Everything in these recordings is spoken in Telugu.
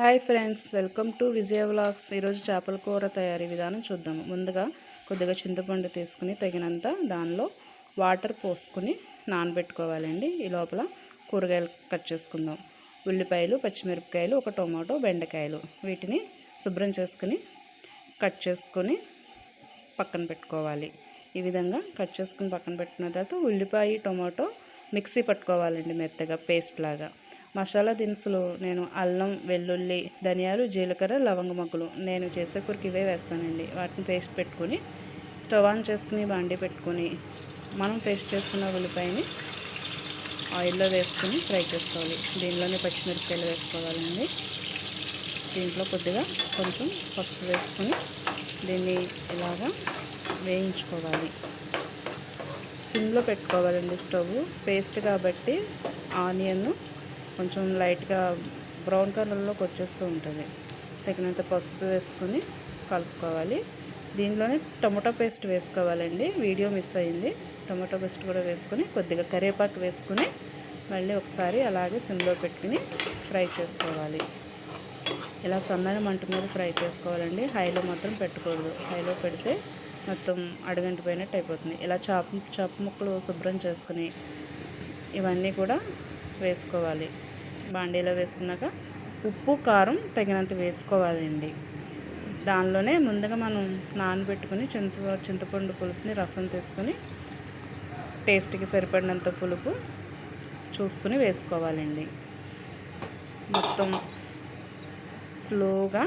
Hi friends welcome to Vijaya vlogs. ఈరోజు చేపల కూర తయారీ విధానం చూద్దాము. ముందుగా కొద్దిగా చింతపండు తీసుకుని తగినంత దానిలో వాటర్ పోసుకుని నానబెట్టుకోవాలండి. ఈ లోపల కూరగాయలు కట్ చేసుకుందాం. ఉల్లిపాయలు పచ్చిమిరపకాయలు ఒక టొమాటో బెండకాయలు వీటిని శుభ్రం చేసుకుని కట్ చేసుకొని పక్కన పెట్టుకోవాలి. ఈ విధంగా కట్ చేసుకుని పక్కన పెట్టుకున్న తర్వాత ఉల్లిపాయ టొమాటో మిక్సీ పట్టుకోవాలండి మెత్తగా పేస్ట్ లాగా. మసాలా దినుసులు నేను అల్లం వెల్లుల్లి ధనియాలు జీలకర్ర లవంగ మొగ్గలు నేను చేసే కూరకి ఇవే వేస్తానండి. వాటిని పేస్ట్ పెట్టుకొని స్టవ్ ఆన్ చేసుకుని బాండి పెట్టుకొని మనం పేస్ట్ చేసుకున్న ఉల్లిపాయని ఆయిల్లో వేసుకుని ఫ్రై చేసుకోవాలి. దీనిలోనే పచ్చిమిరపకాయలు వేసుకోవాలండి. దీంట్లో కొద్దిగా కొంచెం పసుపు వేసుకొని దీన్ని ఇలాగా వేయించుకోవాలి. సిమ్లో పెట్టుకోవాలండి స్టవ్. పేస్ట్ కాబట్టి ఆనియన్ కొంచెం లైట్గా బ్రౌన్ కలర్లోకి వచ్చేస్తూ ఉంటుంది. తగినంత పసుపు వేసుకొని కలుపుకోవాలి. దీనిలోనే టమాటో పేస్ట్ వేసుకోవాలండి. వీడియో మిస్ అయింది. టమాటో పేస్ట్ కూడా వేసుకొని కొద్దిగా కరివేపాకు వేసుకుని మళ్ళీ ఒకసారి అలాగే సిమ్లో పెట్టుకుని ఫ్రై చేసుకోవాలి. ఇలా సన్నని మంట మీద ఫ్రై చేసుకోవాలండి. హైలో మాత్రం పెట్టకూడదు. హైలో పెడితే మొత్తం అడుగంటిపోయినట్టు అయిపోతుంది. ఇలా చాప చాప ముక్కలు శుభ్రం చేసుకుని ఇవన్నీ కూడా వేసుకోవాలి. బాండీలో వేసుకున్నాక ఉప్పు కారం తగినంత వేసుకోవాలండి. దానిలోనే ముందుగా మనం నానబెట్టుకుని చింత చింతపండు పులుసుని రసం తీసుకుని టేస్ట్కి సరిపడినంత పులుపు చూసుకుని వేసుకోవాలండి. మొత్తం స్లోగా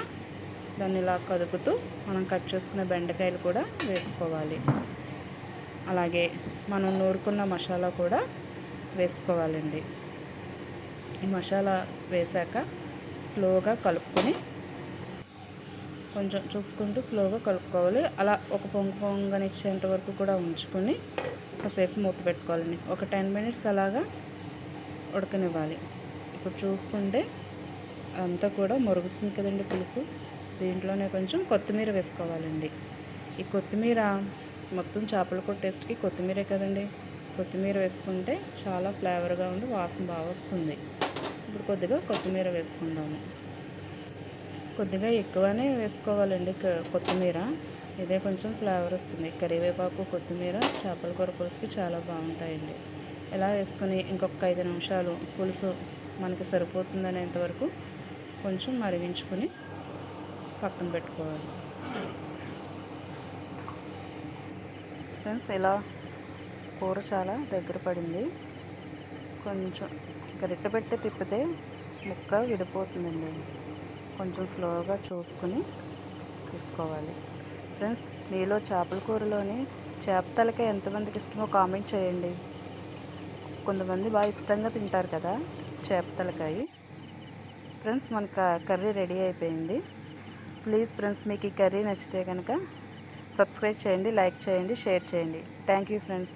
దాన్ని ఇలా కదుపుతూ మనం కట్ చేసుకున్న బెండకాయలు కూడా వేసుకోవాలి. అలాగే మనం నూరుకున్న మసాలా కూడా వేసుకోవాలండి. మసాలా వేశాక స్లోగా కలుపుకొని కొంచెం చూసుకుంటూ స్లోగా కలుపుకోవాలి. అలా ఒక పొంగు పొంగనిచ్చేంత వరకు కూడా ఉంచుకొని కాసేపు మూత పెట్టుకోవాలండి. ఒక టెన్ మినిట్స్ అలాగా ఉడకనివ్వాలి. ఇప్పుడు చూసుకుంటే అంతా కూడా మరుగుతుంది కదండి పులుసు. దీంట్లోనే కొంచెం కొత్తిమీర వేసుకోవాలండి. ఈ కొత్తిమీర మొత్తం చేపల కూర టేస్ట్కి కొత్తిమీరే కదండి. కొత్తిమీర వేసుకుంటే చాలా ఫ్లేవర్గా ఉండి వాసన బాగా వస్తుంది. ఇప్పుడు కొద్దిగా కొత్తిమీర వేసుకుందాము. కొద్దిగా ఎక్కువనే వేసుకోవాలండి కొత్తిమీర. ఇదే కొంచెం ఫ్లేవర్ వస్తుంది. కరివేపాకు కొత్తిమీర చేపల కూర పులుసుకి చాలా బాగుంటాయండి. ఇలా వేసుకొని ఇంకొక ఐదు నిమిషాలు పులుసు మనకి సరిపోతుందనేంతవరకు కొంచెం మరిగించుకుని పక్కన పెట్టుకోవాలి. ఫ్రెండ్స్ ఇలా కూర చాలా దగ్గర పడింది. కొంచెం గరిటె పెట్టి తిప్పితే ముక్క విడిపోతుందండి. కొంచెం స్లోగా చూసుకుని తీసుకోవాలి. ఫ్రెండ్స్ మీలో చేపల కూరలోని చేప తలకాయ ఎంతమందికి ఇష్టమో కామెంట్ చేయండి. కొంతమంది బాగా ఇష్టంగా తింటారు కదా చేప తలకాయ. ఫ్రెండ్స్ మనకు కర్రీ రెడీ అయిపోయింది. ప్లీజ్ ఫ్రెండ్స్ మీకు ఈ కర్రీ నచ్చితే కనుక సబ్స్క్రైబ్ చేయండి లైక్ చేయండి షేర్ చేయండి. Thank you friends.